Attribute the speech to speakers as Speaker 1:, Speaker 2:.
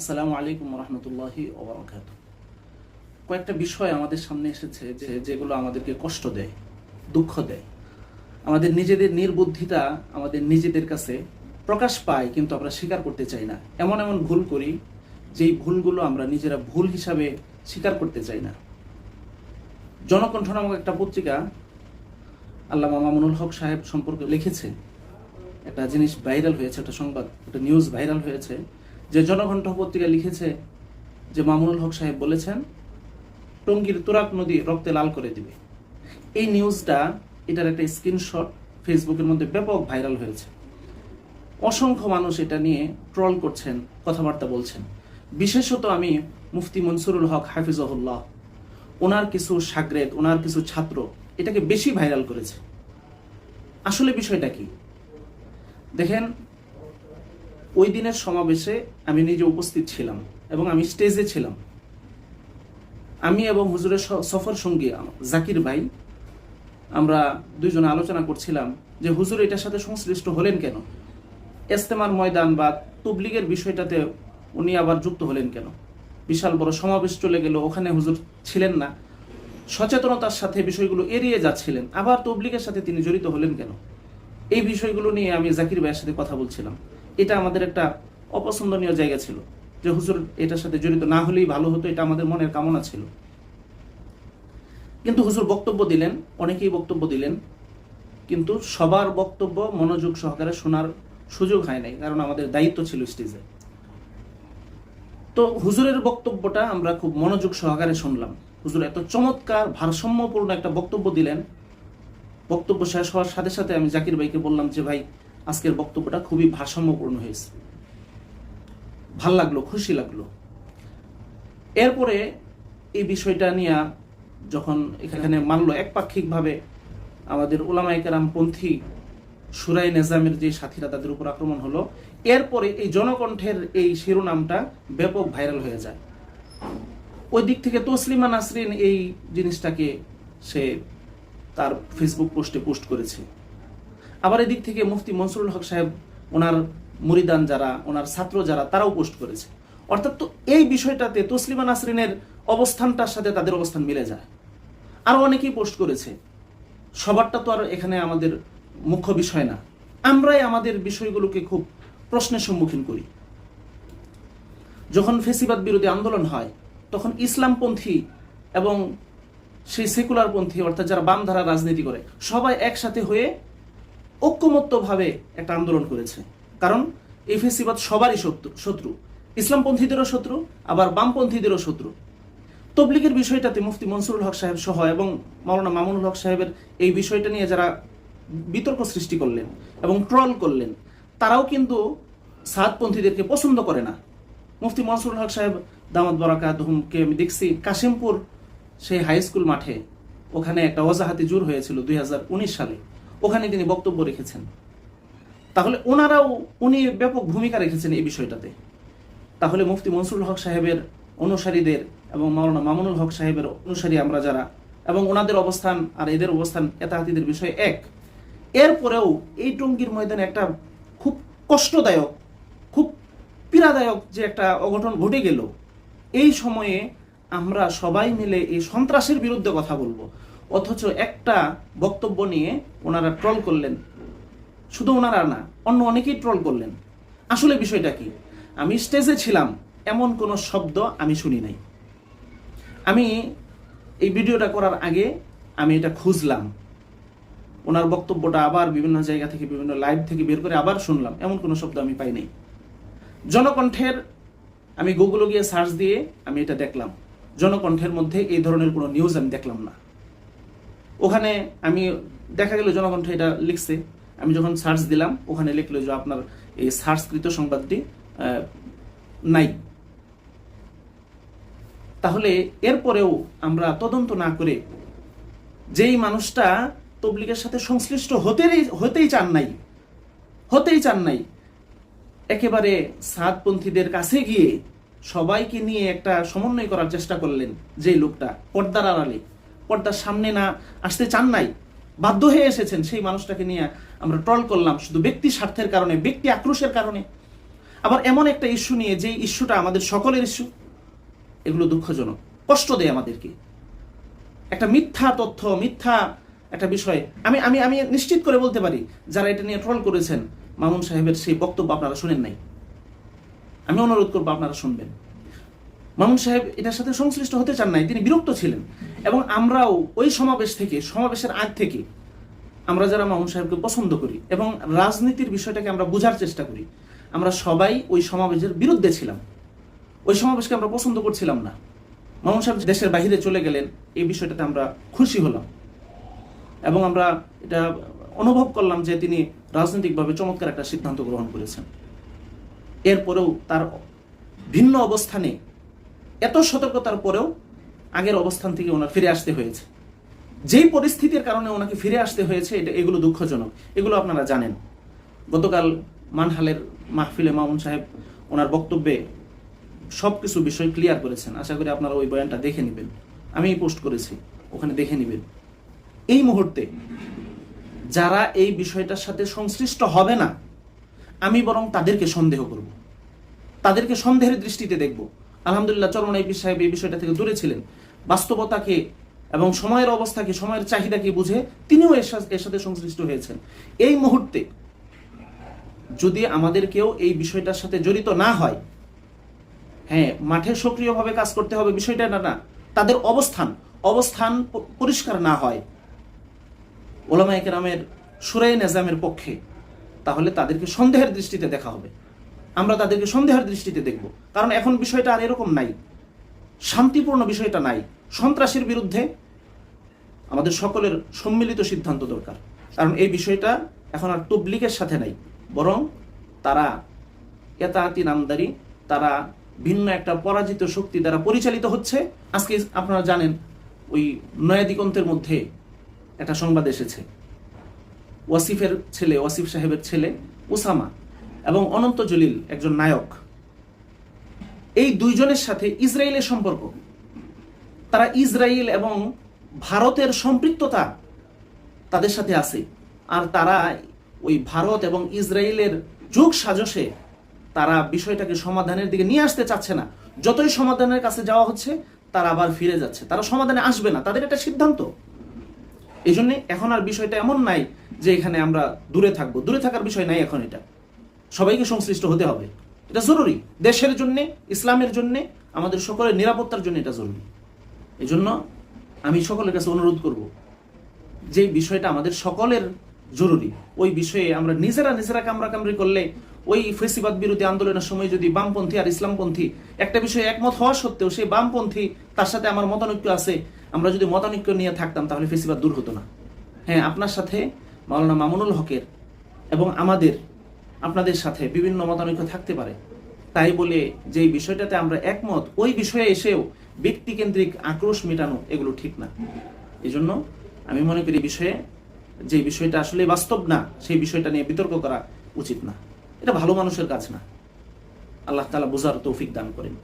Speaker 1: আসসালামু আলাইকুম রহমতুল্লাহি ওবরাকাত। কয়েকটা বিষয় আমাদের সামনে এসেছে যে, যেগুলো আমাদেরকে কষ্ট দেয়, দুঃখ দেয়। আমাদের নিজেদের নির্বুদ্ধিতা আমাদের নিজেদের কাছে প্রকাশ পায়, কিন্তু আমরা স্বীকার করতে চাই না। এমন এমন ভুল করি, যেই ভুলগুলো আমরা নিজেরা ভুল হিসাবে স্বীকার করতে চাই না। জনকণ্ঠ নামক একটা পত্রিকা আল্লামা মামুনুল হক সাহেব সম্পর্কে লিখেছে। একটা জিনিস ভাইরাল হয়েছে, একটা সংবাদ, একটা নিউজ ভাইরাল হয়েছে। যে জনকণ্ঠ পত্রিকা লিখেছে যে মামুনুল হক সাহেব বলেছেন, টঙ্গীর তুরাক নদী রক্তে লাল করে দিবে। এই নিউজটা, এটার একটা স্ক্রিনশট ফেসবুকের মধ্যে ব্যাপক ভাইরাল হয়েছে। অসংখ্য মানুষ এটা নিয়ে ট্রল করছেন, কথাবার্তা বলছেন। বিশেষত আমি মুফতি মনসুরুল হক হাফিজহুল্লাহ। ওনার কিছু সাগরেদ, ওনার কিছু ছাত্র এটাকে বেশি ভাইরাল করেছে। আসলে বিষয়টা কি? দেখেন ওই দিনের সমাবেশে আমি নিজে উপস্থিত ছিলাম এবং আমি স্টেজে ছিলাম। আমি এবং হুজুরের সফর সঙ্গী জাকির ভাই, আমরা দুইজনে আলোচনা করছিলাম যে হুজুর এটার সাথে সংশ্লিষ্ট হলেন কেন? এস্তেমার ময়দান বা তুবলিগের বিষয়টাতে উনি আবার যুক্ত হলেন কেন? বিশাল বড় সমাবেশ চলে গেল, ওখানে হুজুর ছিলেন না। সচেতনতার সাথে বিষয়গুলো এড়িয়ে যাচ্ছিলেন, আবার তবলিগের সাথে তিনি জড়িত হলেন কেন? এই বিষয়গুলো নিয়ে আমি জাকির ভাইয়ের সাথে কথা বলছিলাম। এটা আমাদের একটা অপছন্দনীয় জায়গা ছিল। যে হুজুর এটার সাথে জড়িত না হলেই ভালো হতো, এটা আমাদের মনের কামনা ছিল। কিন্তু হুজুর বক্তব্য দিলেন, অনেকেই বক্তব্য দিলেন, কিন্তু সবার বক্তব্য মনোযোগ সহকারে শোনার সুযোগ হয় নাই, কারণ আমাদের দায়িত্ব ছিল স্টেজে। তো হুজুরের বক্তব্যটা আমরা খুব মনোযোগ সহকারে শুনলাম। হুজুর এত চমৎকার, ভারসাম্যপূর্ণ একটা বক্তব্য দিলেন। বক্তব্য শেষ হওয়ার সাথে সাথে আমি জাকির ভাইকে বললাম যে, ভাই আজকের বক্তব্যটা খুবই ভারসাম্যপূর্ণ হয়েছে। ভালো লাগল, খুশি লাগল। এরপরে এই বিষয়টা নিয়ে যখন এখানে মানলো একপাক্ষিকভাবে আমাদের ওলামাই কেরাম পন্থী সুরাই নেজামের যে সাথীরা তাদের উপর আক্রমণ হলো, এরপরে এই জনকণ্ঠের এই শিরোনামটা ব্যাপক ভাইরাল হয়ে যায়। ওই দিক থেকে তসলিমা নাসরিন এই জিনিসটাকে সে তার ফেসবুক পোস্টে পোস্ট করেছে। আবার এদিক থেকে মুফতি মনসুরুল হক সাহেব ওনার মুরিদান যারা, ওনার ছাত্র যারা, তারাও পোস্ট করেছে। অর্থাৎ তো এই বিষয়টাতে তসলিমা নাসরিনের অবস্থানটার সাথে তাদের অবস্থান মিলে যায়। আরও অনেকেই পোস্ট করেছে। সবারটা তো আর এখানে আমাদের মুখ্য বিষয় না। আমরাই আমাদের বিষয়গুলোকে খুব প্রশ্নের সম্মুখীন করি। যখন ফেসিবাদ বিরোধী আন্দোলন হয়, তখন ইসলামপন্থী এবং সেই সেকুলারপন্থী, অর্থাৎ যারা বাম ধারা রাজনীতি করে, সবাই একসাথে হয়ে ঐক্যমত্যভাবে একটা আন্দোলন করেছে। কারণ এই সবারই শত্রু শত্রু। ইসলামপন্থীদেরও শত্রু, আবার বামপন্থীদেরও শত্রু। তবলিগের বিষয়টাতে মুফতি মনসুরুল হক সাহেব সহ এবং মাওলানা মামুনুল হক সাহেবের এই বিষয়টা নিয়ে যারা বিতর্ক সৃষ্টি করলেন এবং ট্রল করলেন, তারাও কিন্তু সাদপন্থীদেরকে পছন্দ করে না। মুফতি মনসুরুল হক সাহেব, দামাত বরাকাত, হুমকে আমি দেখছি, কাশিমপুর সেই হাই স্কুল মাঠে ওখানে একটা অজাহাতি জোর হয়েছিল দুই হাজার উনিশ সালে। ওখানে তিনি বক্তব্য রেখেছেন। তাহলে ওনারাও, উনি ব্যাপক ভূমিকা রেখেছেন এই বিষয়টাতে। তাহলে মুফতি মনসুরুল হক সাহেবের অনুসারীদের এবং মাওলানা মামুনুল হক সাহেবের অনুসারী আমরা যারা এবং ওনাদের অবস্থান আর এদের অবস্থান এতাহাতিদের বিষয় এক। এরপরেও এই টঙ্গীর ময়দানে একটা খুব কষ্টদায়ক, খুব পীড়াদায়ক যে একটা অঘটন ঘটে গেল, এই সময়ে আমরা সবাই মিলে এই সন্ত্রাসের বিরুদ্ধে কথা বলব। অথচ একটা বক্তব্য নিয়ে ওনারা ট্রল করলেন। শুধু ওনারা না, অন্য অনেকেই ট্রল করলেন। আসলে বিষয়টা কি? আমি স্টেজে ছিলাম, এমন কোনো শব্দ আমি শুনি নাই। আমি এই ভিডিওটা করার আগে আমি এটা খুঁজলাম। ওনার বক্তব্যটা আবার বিভিন্ন জায়গা থেকে, বিভিন্ন লাইভ থেকে বের করে আবার শুনলাম, এমন কোনো শব্দ আমি পাই নাই। জনকণ্ঠের, আমি গুগলে গিয়ে সার্চ দিয়ে আমি এটা দেখলাম। জনকণ্ঠের মধ্যে এই ধরনের কোনো নিউজ আমি দেখলাম না। ওখানে আমি দেখা গেল জনকণ্ঠ এটা লিখছে। আমি যখন সার্চ দিলাম, ওখানে লিখলো যে আপনার এই সার্চকৃত সংবাদটি নাই। তাহলে এরপরেও আমরা তদন্ত না করে যেই মানুষটা তবলিগের সাথে সংশ্লিষ্ট হতেই হতেই চান নাই, হতেই চান নাই, একেবারে সাদপন্থীদের কাছে গিয়ে সবাইকে নিয়ে একটা সমন্বয় করার চেষ্টা করলেন যে লোকটা, পর্দার আড়ালে। পর্দার সামনে না আসতে চান নাই, বাধ্য হয়ে এসেছেন সেই মানুষটাকে নিয়ে আমরা ট্রল করলাম শুধু ব্যক্তি স্বার্থের কারণে, ব্যক্তি আক্রোশের কারণে। আবার এমন একটা ইস্যু নিয়ে যে ইস্যুটা আমাদের সকলের ইস্যু এগুলো দুঃখজনক, কষ্ট দেয় আমাদেরকে। একটা মিথ্যা তথ্য, মিথ্যা একটা বিষয়, আমি আমি আমি নিশ্চিত করে বলতে পারি, যারা এটা নিয়ে ট্রল করেছেন, মামুন সাহেবের সেই বক্তব্য আপনারা শুনেন নাই। আমি অনুরোধ করব আপনারা শুনবেন। মামুন সাহেব এটার সাথে সংশ্লিষ্ট হতে চান নাই, তিনি বিরক্ত ছিলেন। এবং আমরাও ওই সমাবেশ থেকে, সমাবেশের আগ থেকে আমরা যারা মামুন সাহেবকে পছন্দ করি এবং রাজনীতির বিষয়টাকে আমরা বোঝার চেষ্টা করি, আমরা সবাই ওই সমাবেশের বিরুদ্ধে ছিলাম। ওই সমাবেশকে আমরা পছন্দ করছিলাম না। মামুন সাহেব দেশের বাহিরে চলে গেলেন, এই বিষয়টাতে আমরা খুশি হলাম। এবং আমরা এটা অনুভব করলাম যে তিনি রাজনৈতিকভাবে চমৎকার একটা সিদ্ধান্ত গ্রহণ করেছেন। এরপরেও তার ভিন্ন অবস্থানে এত সতর্কতার পরেও আগের অবস্থান থেকে ওনার ফিরে আসতে হয়েছে। যেই পরিস্থিতির কারণে ওনাকে ফিরে আসতে হয়েছে, এটা এগুলো দুঃখজনক। এগুলো আপনারা জানেন। গতকাল মানহালের মাহফিলে মামুন সাহেব ওনার বক্তব্যে সব কিছু বিষয় ক্লিয়ার করেছেন। আশা করি আপনারা ওই বয়ানটা দেখে নেবেন। আমি পোস্ট করেছি, ওখানে দেখে নেবেন। এই মুহূর্তে যারা এই বিষয়টার সাথে সংশ্লিষ্ট হবে না, আমি বরং তাদেরকে সন্দেহ করব। তাদেরকে সন্দেহের দৃষ্টিতে দেখব। আলহামদুলিল্লাহ চরমন আইপি সাহেব এই বিষয়টা থেকে দূরে ছিলেন। বাস্তবতাকে এবং সময়ের অবস্থাকে, সময়ের চাহিদাকে বুঝে তিনিও এর সাথে সংশ্লিষ্ট হয়েছেন। এই মুহূর্তে যদি আমাদের কেউ এই বিষয়টার সাথে জড়িত না হয় হ্যাঁ মাঠে সক্রিয়ভাবে কাজ করতে হবে বিষয়টা না না, তাদের অবস্থান অবস্থান পরিষ্কার না হয় ওলামা একরামের সুরাই নেজামের পক্ষে, তাহলে তাদেরকে সন্দেহের দৃষ্টিতে দেখা হবে। আমরা তাদেরকে সন্দেহের দৃষ্টিতে দেখব। কারণ এখন বিষয়টা আর এরকম নাই। শান্তিপূর্ণ বিষয়টা নাই। সন্ত্রাসের বিরুদ্ধে আমাদের সকলের সম্মিলিত সিদ্ধান্ত দরকার। কারণ এই বিষয়টা এখন আর তবলিকের সাথে নাই। বরং তারা এতাতি নামদারি, তারা ভিন্ন একটা পরাজিত শক্তি দ্বারা পরিচালিত হচ্ছে। আজকে আপনারা জানেন, ওই নয়াদিগন্তের মধ্যে একটা সংবাদ এসেছে। ওয়াসিফের ছেলে, ওয়াসিফ সাহেবের ছেলে ওসামা এবং অনন্ত জলিল একজন নায়ক। এই দুইজনের সাথে ইসরায়েলের সম্পর্ক। তারা ইসরায়েল এবং ভারতের সম্পৃক্ততা তাদের সাথে আছে। আর তারা ওই ভারত এবং ইসরায়েলের যুগ সাজসে তারা বিষয়টাকে সমাধানের দিকে নিয়ে আসতে চাচ্ছে না। যতই সমাধানের কাছে যাওয়া হচ্ছে, তারা আবার ফিরে যাচ্ছে। তারা সমাধানে আসবে না। তাদের একটা সিদ্ধান্ত। এই জন্য এখন আর বিষয়টা এমন নাই যে এখানে আমরা দূরে থাকব। দূরে থাকার বিষয় নাই এখন এটা। সবাইকে সংশ্লিষ্ট হতে হবে। এটা জরুরি। দেশের জন্য, ইসলামের জন্য, আমাদের সকলের নিরাপত্তার জন্য এটা জরুরি। এই জন্য আমি সকলের কাছে অনুরোধ করব, যে বিষয়টা আমাদের সকলের জরুরি, ওই বিষয়ে আমরা নিজেরা নিজেরা কামরা কামড়ি করলে, ওই ফেসিবাদ বিরোধী আন্দোলনের সময় যদি বামপন্থী আর ইসলামপন্থী একটা বিষয়ে একমত হওয়া সত্ত্বেও সেই বামপন্থী তার সাথে আমার মতানৈক্য আছে, আমরা যদি মতানৈক্য নিয়ে থাকতাম তাহলে ফেসিবাদ দূর হতো না। হ্যাঁ আপনার সাথে মাওলানা মামুনুল হকের এবং আমাদের আপনাদের সাথে বিভিন্ন মতানৈক্য থাকতে পারে। তাই বলে যে বিষয়টাতে আমরা একমত, ওই বিষয়ে এসেও ব্যক্তিকেন্দ্রিক আক্রোশ মেটানো এগুলো ঠিক না। এই জন্য আমি মনে করি বিষয়ে, যে বিষয়টা আসলে বাস্তব না, সেই বিষয়টা নিয়ে বিতর্ক করা উচিত না। এটা ভালো মানুষের কাজ না। আল্লাহ তালা বোঝার তৌফিক দান করেন।